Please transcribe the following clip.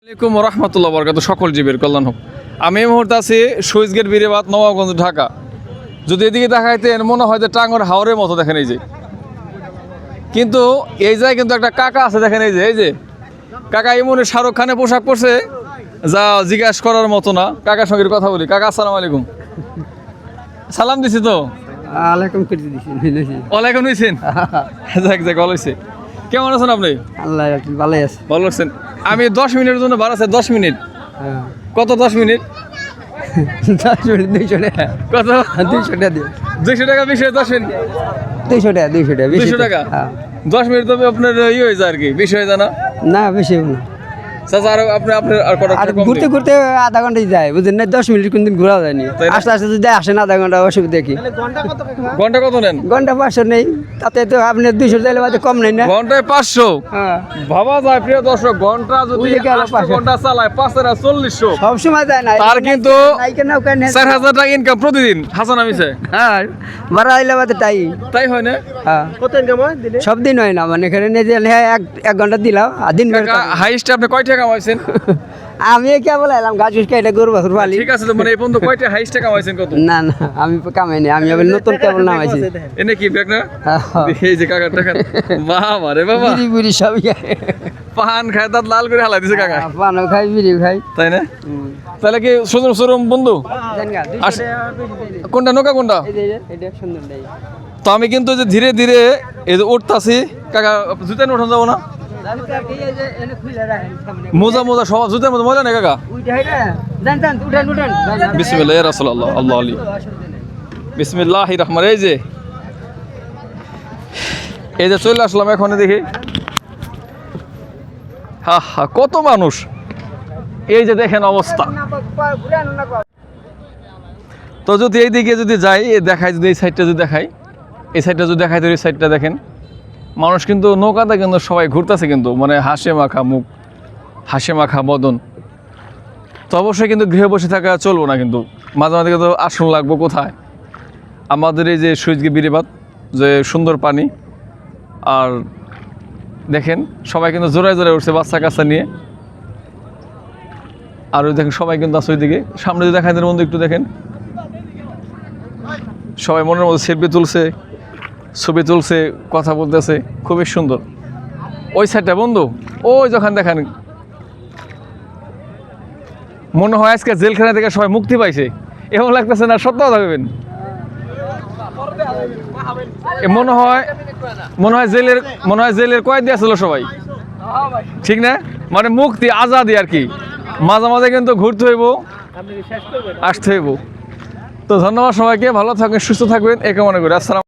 আসসালামাইকুম রহমতুল্লাহ বরকাত সকল জীবের কল্যাণ হোক। আমি এই মুহূর্তে আছি সুইচ গেট বিরেবাদ নবাবগঞ্জ ঢাকা। যদি এদিকে দেখাইতেন মনে হয় যে টাঙ্গর হাওরের মতো দেখেন এই যে। কিন্তু এই জায়গায় কিন্তু একটা কাকা আছে দেখেন এই যে এই যে। কাকা এই মনে শাহরুখ খানের পোশাক পরছে যা জিজ্ঞাস করার মতো না। কাকার সঙ্গে কথা বলি। কাকা আসসালামু আলাইকুম। সালাম দিছি তো? আলাইকুম ওয়ালাইকুম নিয়েছেন যাক যাক ভালো হয়েছে কেমন আছেন আপনি? আল্লাহ ভালো আছে। ভালো আছেন। আমি দশ মিনিটের জন্য ভালো বাড়াচ্ছে দশ মিনিট। হ্যাঁ। কত দশ মিনিট? দশ মিনিট দুইশো টাকা। কত? দুইশো টাকা দিও দুইশো টাকা বিশ দশ মিনিট? দুইশো টাকা দুইশো টাকা দুইশো তো। টাকা। দশ মিনিট তবে আপনার ইয়ে হয়ে যায় আর কি বেশি হয়ে যায় না? না বেশি না। চাচা আর আপনি আপনার আর কটা আর ঘুরতে ঘুরতে আধা ঘন্টায় যায় বুঝলেন না? দশ মিনিট কোনদিন ঘোরাও যায়নি? আস্তে আস্তে যদি আসেন আধা ঘণ্টা অসুবিধা কি? ঘণ্টা কত নেন? ঘণ্টা পাঁচশো নেই তাতে তো আপনি দুইশো দিলে বাদে কম নেই না? ঘন্টায় পাঁচশো? হ্যাঁ। ভাবা যায় প্রিয় দর্শক ঘণ্টা যদি। ঘণ্টা চালায় পাঁচের আর চল্লিশশো। সব সময় যায় না। তার কিন্তু চার হাজার টাকা ইনকাম প্রতিদিন হাসান আমিছে। হ্যাঁ ভাড়া আইলে বাদে তাই। তাই হয় না? হ্যাঁ। কত ইনকাম হয় সব দিন হয় না মানে এখানে নিজে এক এক ঘণ্টা দিলাম আর দিন হাইস্ট আপনি কয় টাকা কামাইছেন? আমি কে বলে এলাম গাছ উঠকে এটা গরু বাছুর পালি। ঠিক আছে তো মানে এই পর্যন্ত কয়টা হাইস্ট কামাইছেন কত? না না আমি কামাইনি আমি আবার নতুন কেবল নামাইছি। এনে কি ব্যাগ না। এই যে কাকার টাকা। বাবা রে বাবা। বিড়ি বুড়ি সব পান খায় দাঁত লাল করে হালাই দিছে কাকা। পানও খাই বিড়ি খাই। তাই না? তাহলে কি সুন্দর সরম বন্ধু? কোনটা নৌকা কোনটা? তো আমি কিন্তু যে ধীরে ধীরে এই যে উঠতাছি। কাকা জুতা নিয়ে উঠান যাব না? মোজা মোজা, সব জুতার মধ্যে ময়লা নেই কাকা? বিসমিল্লাহ আল্লাহ আলী। বিসমিল্লাহ রহমান, এই যে। এই যে চলে আসলাম এখন দেখি। হা হা, কত মানুষ। এই যে দেখেন অবস্থা। তো যদি এই দিকে যদি যাই দেখাই, যদি এই সাইডটা যদি দেখাই, এই সাইডটা যদি দেখাই, তো এই সাইডটা দেখেন। মানুষ কিন্তু নৌকাতে কিন্তু সবাই ঘুরতেছে কিন্তু মানে হাসে মাখা মুখ, হাসে মাখা বদন তো অবশ্যই কিন্তু গৃহে বসে থাকা চলবো না কিন্তু। মাঝে মাঝে কিন্তু আসন লাগবো কোথায়? আমাদের এই যে সুইচগে বিরিবাদ, যে সুন্দর পানি, আর দেখেন সবাই কিন্তু জোড়ায় জোড়ায় উঠছে বাচ্চা কাচ্চা নিয়ে। আর ওই দেখেন সবাই কিন্তু আছে ওইদিকে। সামনে যদি দেখায় মধ্যে একটু দেখেন। সবাই মনের মধ্যে সেলফি তুলছে। ছবি তুলছে, কথা বলতেছে, খুবই সুন্দর। ওই সাইডটা বন্ধু, ওই যখন দেখেন, মনে হয় আজকে জেলখানা থেকে সবাই মুক্তি পাইছে। এমন লাগতেছে না, সত্য কথা ভাবেন মনে হয় মনে হয় জেলের, মনে হয় জেলের কয়েদ দিয়েছিল সবাই। ঠিক না? মানে মুক্তি, আজাদি আর কি। মাঝে মাঝে কিন্তু ঘুরতে হইব, আসতে হইব। তো ধন্যবাদ সবাইকে, ভালো থাকবেন, সুস্থ থাকবেন, একে মনে করি। আসসালাম